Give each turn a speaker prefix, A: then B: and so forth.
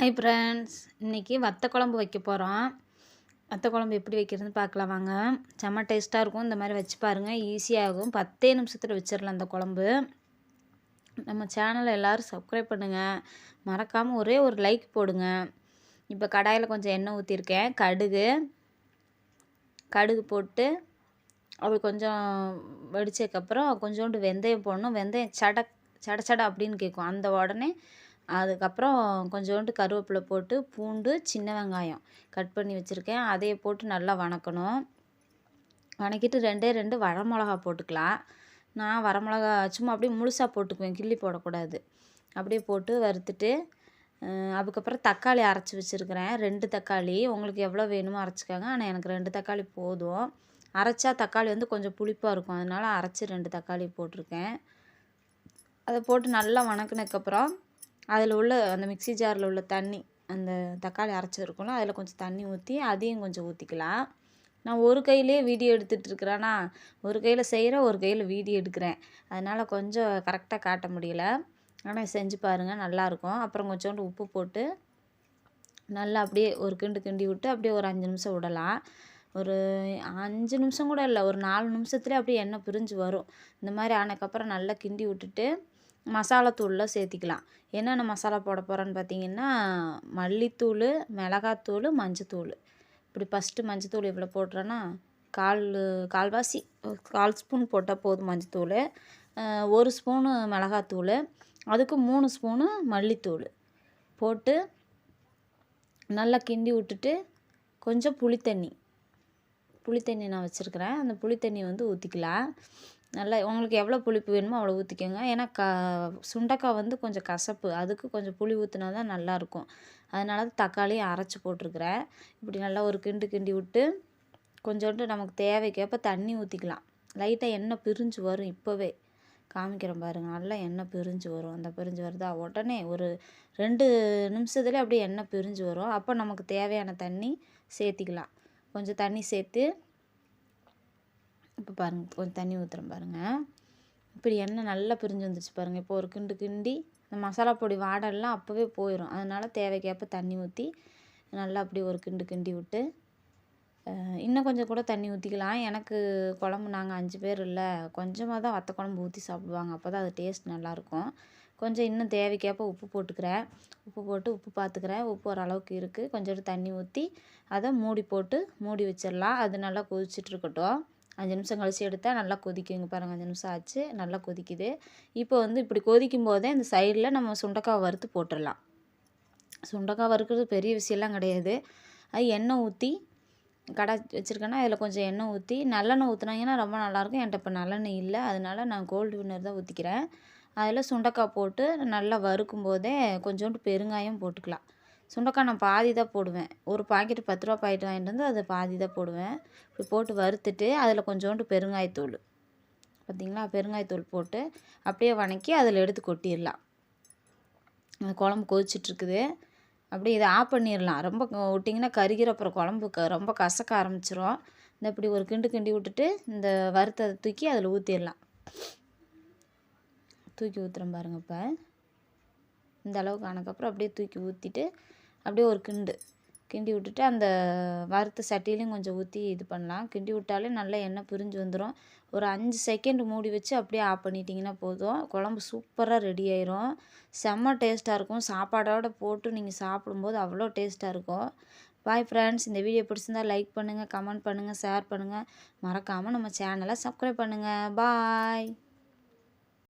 A: Hi friends இன்றைக்கி வத்த குழம்பு வைக்க போகிறோம் வத்த குழம்பு எப்படி வைக்கிறதுன்னு பார்க்கலாம் வாங்க. செம்ம டேஸ்ட்டாக இருக்கும். இந்த மாதிரி வச்சு பாருங்கள் ஈஸியாகும் பத்தே நிமிஷத்தில் வச்சிடலாம் அந்த குழம்பு. நம்ம சேனலை எல்லோரும் சப்ஸ்கிரைப் பண்ணுங்கள் மறக்காமல் ஒரே ஒரு லைக் போடுங்க. இப்போ கடாயில் கொஞ்சம் எண்ணெய் ஊற்றிருக்கேன் கடுகு. கடுகு போட்டு அது கொஞ்சம் வெடித்ததுக்கப்புறம் கொஞ்சோண்டு வெந்தயம் போடணும். வெந்தயம் சட சட சட அப்படின்னு கேட்கும். அந்த உடனே அதுக்கப்புறம் கொஞ்சோண்டு கருவேப்பிலை போட்டு பூண்டு சின்ன வெங்காயம் கட் பண்ணி வச்சுருக்கேன். அதையே போட்டு நல்லா வணக்கணும். வணக்கிட்டு ரெண்டே ரெண்டு வரமிளகா போட்டுக்கலாம். நான் வரமிளகா சும்மா அப்படியே முழுசாக போட்டுக்குவேன் கிள்ளி போடக்கூடாது. அப்படியே போட்டு வறுத்துட்டு அதுக்கப்புறம் தக்காளி அரைச்சி வச்சுருக்கிறேன். ரெண்டு தக்காளி. உங்களுக்கு எவ்வளோ வேணுமோ அரைச்சிக்கோங்க. ஆனால் எனக்கு ரெண்டு தக்காளி போதும். அரைச்சா தக்காளி வந்து கொஞ்சம் புளிப்பாக இருக்கும். அதனால் அரைச்சி ரெண்டு தக்காளி போட்டிருக்கேன். அதை போட்டு நல்லா வணக்கினதுக்கப்புறம் அதில் உள்ள அந்த மிக்சி ஜாரில் உள்ள தண்ணி அந்த தக்காளி அரைச்சிருக்கோம்ல அதில் கொஞ்சம் தண்ணி ஊற்றி அதையும் கொஞ்சம் ஊற்றிக்கலாம். நான் ஒரு கையிலே வீடியோ எடுத்துகிட்ருக்குறேன்னா ஒரு கையில் செய்கிறேன் ஒரு கையில் வீடியோ எடுக்கிறேன். அதனால் கொஞ்சம் கரெக்டாக காட்ட முடியல. ஆனால் செஞ்சு பாருங்கள் நல்லாயிருக்கும். அப்புறம் கொஞ்சோண்டு உப்பு போட்டு நல்லா அப்படியே ஒரு கிண்டு கிண்டி விட்டு அப்படியே ஒரு அஞ்சு நிமிஷம் விடலாம். ஒரு அஞ்சு நிமிஷம் கூட இல்லை ஒரு நாலு நிமிஷத்துலேயே அப்படியே எண்ணெய் பிரிஞ்சு வரும். இந்த மாதிரி ஆனதுக்கப்புறம் நல்லா கிண்டி விட்டுட்டு மசாலா சேர்த்திக்கலாம். என்னென்ன மசாலா போட போகிறேன்னு பார்த்தீங்கன்னா மல்லித்தூள் மிளகாத்தூள் மஞ்சத்தூள். இப்படி ஃபஸ்ட்டு மஞ்சத்தூள் இவ்வளோ போடுறேன்னா கால் கால்வாசி கால் ஸ்பூன் போட்டால் போதும் மஞ்சத்தூள். ஒரு ஸ்பூனு மிளகாத்தூள். அதுக்கு மூணு ஸ்பூனு மல்லித்தூள். போட்டு நல்லா கிண்டி விட்டுட்டு கொஞ்சம் புளித்தண்ணி. புளித்தண்ணி நான் வச்சுருக்கிறேன். அந்த புளித்தண்ணி வந்து ஊற்றிக்கலாம் நல்லா உங்களுக்கு எவ்வளோ புளிப்பு வேணுமோ அவ்வளோ ஊற்றிக்கோங்க ஏன்னா க சுண்டக்காய் வந்து கொஞ்சம் கசப்பு. அதுக்கு கொஞ்சம் புளி ஊற்றினா தான் நல்லாயிருக்கும் அதனால தான் தக்காளியும் அரைச்சி போட்டிருக்கிறேன். இப்படி நல்லா ஒரு கிண்டு கிண்டி விட்டு கொஞ்சோண்டு நமக்கு தேவைக்கேற்ப தண்ணி ஊற்றிக்கலாம் லைட்டாக எண்ணெய் பிரிஞ்சு வரும் இப்போவே. காமிக்கிறேன் பாருங்கள் நல்லா எண்ணெய் பிரிஞ்சு வரும். அந்த பிரிஞ்சு வருதா? உடனே ஒரு ரெண்டு நிமிஷத்துலேயே அப்படியே எண்ணெய் பிரிஞ்சு வரும். அப்போ நமக்கு தேவையான தண்ணி சேர்த்திக்கலாம். கொஞ்சம் தண்ணி சேர்த்து இப்போ பாருங்கள் கொஞ்சம் தண்ணி ஊற்றுறேன் பாருங்கள் இப்படி எண்ணெய் நல்லா பிரிஞ்சு வந்துச்சு பாருங்கள் இப்போ ஒரு கிண்டு கிண்டி இந்த மசாலா பொடி வாடெல்லாம் அப்போவே போயிடும் அதனால் தேவைக்கேற்ப தண்ணி ஊற்றி நல்லா அப்படி ஒரு கிண்டு கிண்டி விட்டு இன்னும் கொஞ்சம் கூட தண்ணி ஊற்றிக்கலாம் எனக்கு குழம்பு நாங்கள் அஞ்சு பேர் இல்லை. கொஞ்சமாக தான் வத்த குழம்பு ஊற்றி சாப்பிடுவாங்க. அப்போ தான் அது டேஸ்ட் நல்லாயிருக்கும் கொஞ்சம் இன்னும் தேவைக்கேற்ப உப்பு போட்டுக்கிறேன். உப்பு போட்டு உப்பு பார்த்துக்கிறேன் உப்பு ஓரளவுக்கு இருக்குது கொஞ்சோண்டு தண்ணி ஊற்றி அதை மூடி போட்டு மூடி வச்சிடலாம். அது நல்லா கொதிச்சிட்டு இருக்கட்டும். அஞ்சு நிமிஷம் கழித்து எடுத்தால் நல்லா கொதிக்குங்க பாருங்கள் அஞ்சு நிமிஷம் ஆச்சு நல்லா கொதிக்குது. இப்போ வந்து இப்படி கொதிக்கும் போதே இந்த சைடில் நம்ம சுண்டக்காய் வறுத்து போட்டுடலாம். சுண்டக்காய் வறுக்கிறது பெரிய விஷயம்லாம் கிடையாது. அது எண்ணெய் ஊற்றி கடை வச்சுருக்கேன்னா அதில் கொஞ்சம் எண்ணெய் ஊற்றி நல்லெண்ணெய் ஊற்றுனாங்கன்னா ரொம்ப நல்லாயிருக்கும். என்கிட்ட இப்போ நல்லெண்ணெய் இல்லை அதனால நான் கோல்டு வின்னர் தான் ஊற்றிக்கிறேன் அதில் சுண்டக்காய் போட்டு நல்லா வறுக்கும் போதே கொஞ்சோண்டு பெருங்காயம் போட்டுக்கலாம். சுண்டக்காய் நான் பாதி தான் போடுவேன். ஒரு பாக்கெட் பத்து ரூபா பாக்கெட் வாங்கிட்டு வந்து அதை பாதி தான் போடுவேன். இப்படி போட்டு வறுத்துட்டு அதில் கொஞ்சோண்டு பெருங்காயத்தூள். பார்த்திங்களா பெருங்காயத்தூள் போட்டு அப்படியே வணக்கி அதில் எடுத்து கொட்டிடலாம். அந்த குழம்பு கொதிச்சிட்ருக்குது. அப்படியே இதை ஆஃப் பண்ணிடலாம். ரொம்ப விட்டிங்கன்னா கருகிற அப்புறம் குழம்பு க ரொம்ப கசக்க ஆரம்பிச்சிரும். இந்த இப்படி ஒரு கிண்டு கிண்டி விட்டுட்டு இந்த வறுத்ததை தூக்கி அதில் ஊற்றிடலாம் தூக்கி ஊற்றுறேன் பாருங்கள் இப்போ. இந்த அளவுக்கு ஆனதுக்கப்புறம் அப்படியே தூக்கி ஊற்றிட்டு அப்படியே ஒரு கிண்டு கிண்டி விட்டுட்டு அந்த வறுத்த சட்டிலையும் கொஞ்சம் ஊற்றி இது பண்ணலாம். கிண்டி விட்டாலே நல்லா எண்ணெய் பிரிஞ்சு வந்துடும் ஒரு அஞ்சு செகண்ட் மூடி வச்சு அப்படியே ஆஃப் பண்ணிட்டீங்கன்னா போதும். குழம்பு சூப்பராக ரெடி ஆயிரும். செம்ம டேஸ்ட்டாக இருக்கும். சாப்பாடோடு போட்டு நீங்கள் சாப்பிடும்போது அவ்வளோ டேஸ்ட்டாக இருக்கும். பாய் ஃப்ரெண்ட்ஸ் இந்த வீடியோ பிடிச்சிருந்தால் லைக் பண்ணுங்கள் கமெண்ட் பண்ணுங்கள் ஷேர் பண்ணுங்கள் மறக்காமல் நம்ம சேனலை சப்ஸ்கிரைப் பண்ணுங்கள் பாய்